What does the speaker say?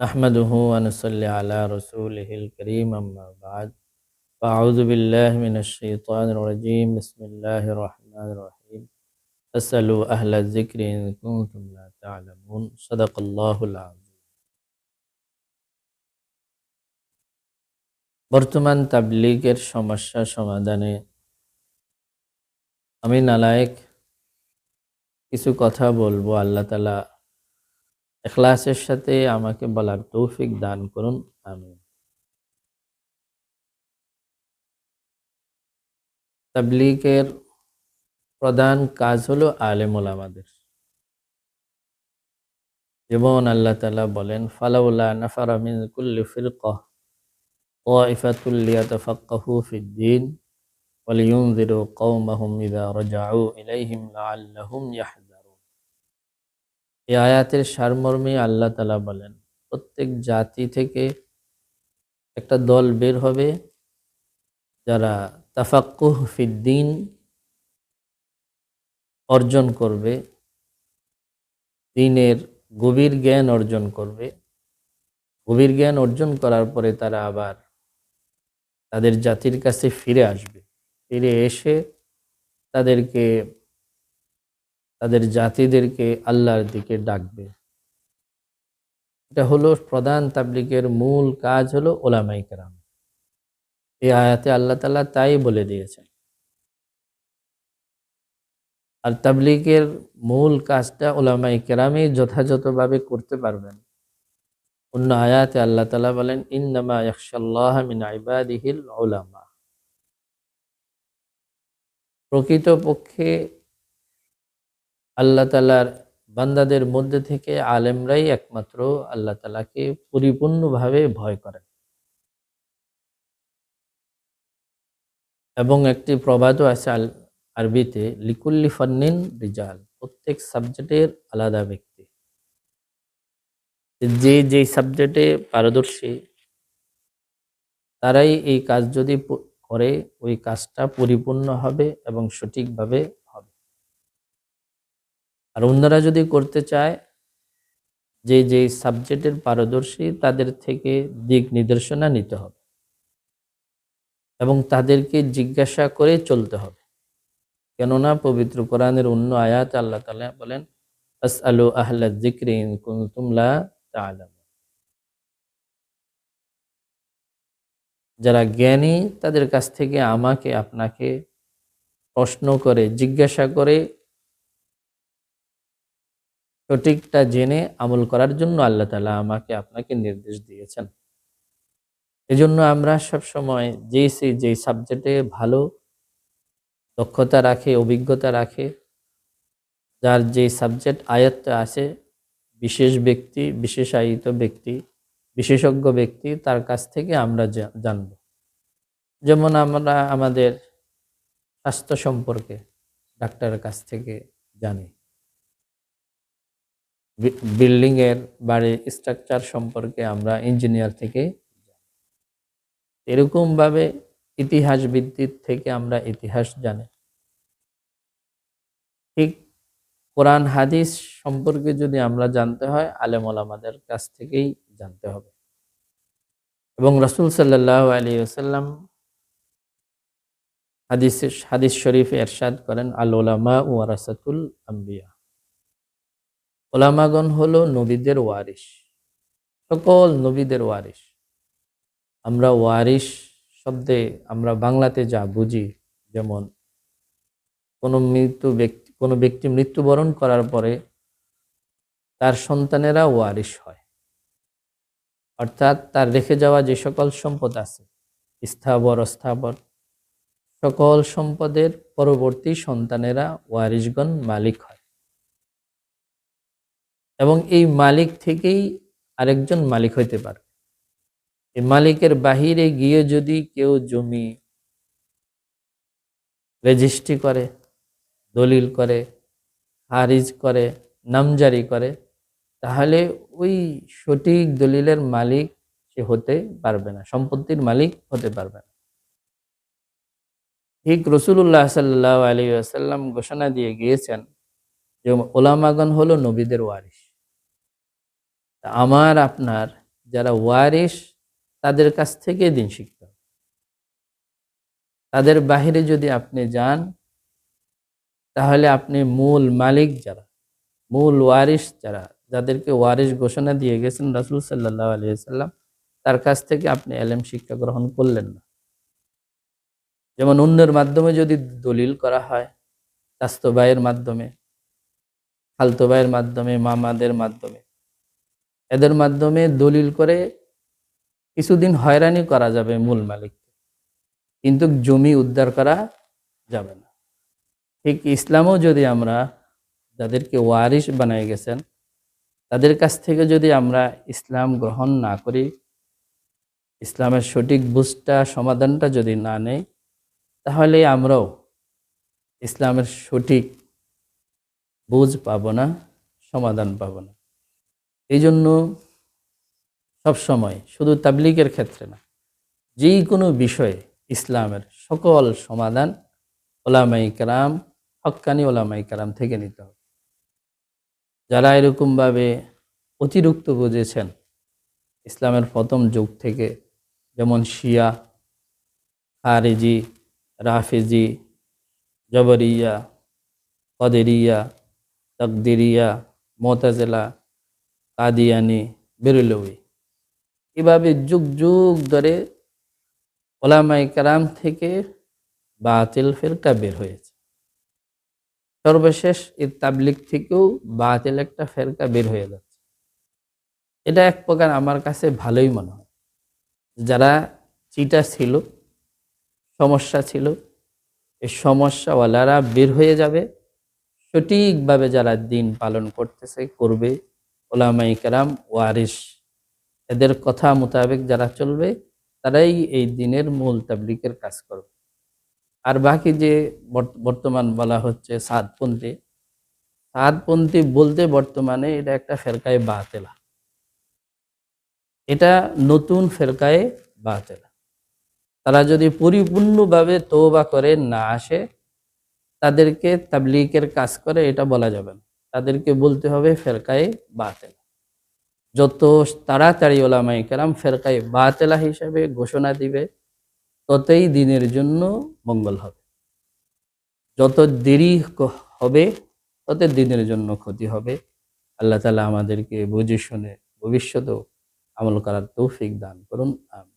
نحمده ونصلي على رسوله الكريم أما بعد فأعوذ بالله من الشيطان الرجيم بسم الله الرحمن الرحيم فاسألوا أهل الذكر إن كنتم لا تعلمون صدق الله العظيم বর্তমান তাবলিগের সমস্যা সমাধানে আমি নালায়েক কিছু কথা বলবো আল্লাহ তালা এখলাসের সাথে আমাকে বলার তৌফিক দান করুন আমি তাবলিগের প্রধান কাজ হলো আলেমুল আমাদের। যেমন আল্লাহ তালা বলেন, ফালাউলা নাফারা মিন কুল্লি ফিরকাহ ওয়াইফাতুল লিয়াতাফাক্কাহু ফিদ্দিন ওয়ালিয়ুনযিরু কওমাহুম ইযা রাজাউ ইলাইহিম লাআল্লাহুম ইয়াহযারুন এই আয়াতের সারমর্মে আল্লাহ তালা বলেন, প্রত্যেক জাতি থেকে একটা দল বের হবে যারা তাফাক্কুহ ফিদ্দিন অর্জন করবে, দিনের গভীর জ্ঞান অর্জন করবে। গভীর জ্ঞান অর্জন করার পরে তারা আবার তাদের জাতির কাছে ফিরে আসবে। ফিরে এসে তাদেরকে তাদের জাতিদেরকে আল্লাহর দিকে ডাকবে। এটা হলো প্রধান তাবলিকের মূল কাজ হলো ওলামাই কেরাম। এই আয়াতে আল্লাহ তালা তাই বলে দিয়েছেন। আর তাবলিগের মূল কাজটা ওলামাই কেরামে যথাযথভাবে করতে পারবেন। অন্য আয়াতে আল্লাহ তালা বলেন, ইন্নামা ইয়াকশাল্লাহ মিন ইবাদিহিল ওলামা প্রকৃতপক্ষে আল্লাহ তালার বান্দাদের মধ্যে থেকে আলেমরাই একমাত্র আল্লাহ তালাকে পরিপূর্ণভাবে ভয় করেন। এবং একটি প্রবাদও আছে আরবিতে, লিকুল্লি ফান্নিন রিজাল, প্রত্যেক সাবজেক্টের আলাদা ব্যক্তি। যে যে সাবজেক্টে পারদর্শী, তারাই এই কাজ যদি করে, ওই কাজটা পরিপূর্ণ হবে এবং সঠিকভাবে আর অন্যরা যদি করতে চায়, যে যে সাবজেক্টের পারদর্শী তাদের থেকে দিক নির্দেশনা নিতে হবে। এবং তাদেরকে জিজ্ঞাসা করে চলতে হবে। কেননা পবিত্র কোরআনের অন্য আয়াত আল্লাহ তালা বলেন আহ্লা জিক্রিন কুমলা তালাম যারা জ্ঞানী, তাদের কাছ থেকে আমাকে, আপনাকে প্রশ্ন করে, জিজ্ঞাসা করে সঠিকটা জেনে আমল করার জন্য আল্লাহ তালা আমাকে আপনাকে নির্দেশ দিয়েছেন। এজন্য আমরা সব সময় যেই সেই যেই সাবজেক্টে ভালো দক্ষতা রাখে, অভিজ্ঞতা রাখে, যার যে সাবজেক্ট আয়ত্তে আছে বিশেষ ব্যক্তি, বিশেষায়িত ব্যক্তি, বিশেষজ্ঞ ব্যক্তি, তার কাছ থেকে আমরা জানব। যেমন আমরা আমাদের স্বাস্থ্য সম্পর্কে ডাক্তারের কাছ থেকে জানি। বিল্ডিংয়ের বাড়ির স্ট্রাকচার সম্পর্কে আমরা ইঞ্জিনিয়ার থেকে এরকমভাবে ইতিহাস ভিত্তিক থেকে আমরা ইতিহাস জানি। ঠিক কোরআন, হাদিস সম্পর্কে যদি আমরা জানতে হয় আলেমল আমাদের কাছ থেকেই জানতে হবে। এবং রসুল সাল্লাহ আলী আসাল্লাম হাদিস হাদিস শরীফ এরশাদ করেন আল ওলামা ও রাসাতুল আম্বিয়া। ওলামাগণ হলো নবীদের ওয়ারিস সকল নবীদের ওয়ারিস আমরা ওয়ারিস শব্দে আমরা বাংলাতে যা বুঝি, যেমন কোনো মৃত্যু ব্যক্তি, কোনো ব্যক্তি মৃত্যুবরণ করার পরে তার সন্তানেরা ওয়ারিস হয়। অর্থাৎ তার রেখে যাওয়া যে সকল সম্পদ আছে, স্থাবর, অস্থাবর, সকল সম্পদের পরবর্তী সন্তানেরা ওয়ারিসগণ মালিক হয়। এবং এই মালিক থেকেই আরেকজন মালিক হইতে পারে। এই মালিকের বাহিরে গিয়ে যদি কেউ জমি রেজিস্ট্রি করে, দলিল করে হারিজ করে, নামজারি করে, তাহলে ওই সঠিক দলিলের মালিক সে হতে পারবে না, সম্পত্তির মালিক হতে পারবে না। ঠিক রসুল্লাহ সাল্লাহ আলী আসাল্লাম ঘোষণা দিয়ে গিয়েছেন যে ওলামাগন হলো নবীদের ওয়ারিস আমার, আপনার, যারা ওয়ারিস তাদের কাছ থেকে দিন শিখতে হবে। তাদের বাহিরে যদি আপনি যান, তাহলে আপনি মূল মালিক যারা, মূল ওয়ারিস যারা, যাদেরকে ওয়ারিস ঘোষণা দিয়ে গেছেন রাসুল সাল্লাহ আলিয়াল্লাম তার কাছ থেকে আপনি এলেম শিক্ষা গ্রহণ করলেন না। যেমন অন্যের মাধ্যমে যদি দলিল করা হয় স্বাস্থ্য মাধ্যমে খালতো মাধ্যমে, মামাদের মাধ্যমে এদের মাধ্যমে দলিল করে কিছুদিন হয়রানি করা যাবে মূল মালিককে। কিন্তু জমি উদ্ধার করা যাবে না। ঠিক ইসলামও যদি আমরা যাদেরকে ওয়ারিস বানাই গেছেন, তাদের কাছ থেকে যদি আমরা ইসলাম গ্রহণ না করি, ইসলামের সঠিক বুঝটা, সমাধানটা যদি না নেই, তাহলে আমরাও ইসলামের সঠিক বুঝ পাব না, সমাধান পাব না। এই জন্য সবসময় শুধু তাবলিগের ক্ষেত্রে না, যেই কোনো বিষয়ে ইসলামের সকল সমাধান ওলামাই কালাম হক্কানি ওলামাই কালাম থেকে নিতে হবে। যারা এরকমভাবে অতিরিক্ত বুঝেছেন ইসলামের প্রথম যুগ থেকে, যেমন শিয়া, খারেজি, রাফেজি, জবরিয়া, কদেরিয়া, তকদিরিয়া, মোতাজেলা কাদিয়ানি বেরুলবি এভাবে যুগ যুগ ধরে ওলামাই কারাম থেকে বাতিল ফেরকা বের হয়েছে। সর্বশেষ এই তাবলিক থেকেও বাতিল একটা ফেরকা বের হয়ে যাচ্ছে। এটা এক প্রকার আমার কাছে ভালোই মনে হয়। যারা চিটা ছিল, সমস্যা ছিল এই সমস্যাওয়ালারা বের হয়ে যাবে, সঠিকভাবে যারা দিন পালন করতেছে, করবে ওলামাই কারাম ওয়ারিস এদের কথা মোতাবেক যারা চলবে, তারাই এই দিনের মূল তাবলিকের কাজ করবে। আর বাকি যে বর্তমান বলা হচ্ছে সাদপন্থী সাদপন্থী বলতে বর্তমানে এটা একটা ফেরকায় বাতেলা। এটা নতুন ফেরকায় বাতেলা। তারা যদি পরিপূর্ণভাবে তোবা করে না আসে, তাদেরকে তাবলিকের কাজ করে এটা বলা যাবে না। তাদেরকে বলতে হবে ফেরকায় বাতেলা। যত তাড়াতাড়ি ওলামাই কেরাম ফেরকায় বাতেলা হিসাবে ঘোষণা দিবে, ততই দিনের জন্য মঙ্গল হবে। যত দেরি হবে তত দিনের জন্য ক্ষতি হবে। আল্লাহ তালা আমাদেরকে বুঝে শুনে ভবিষ্যতেও আমল করার তৌফিক দান করুন আমি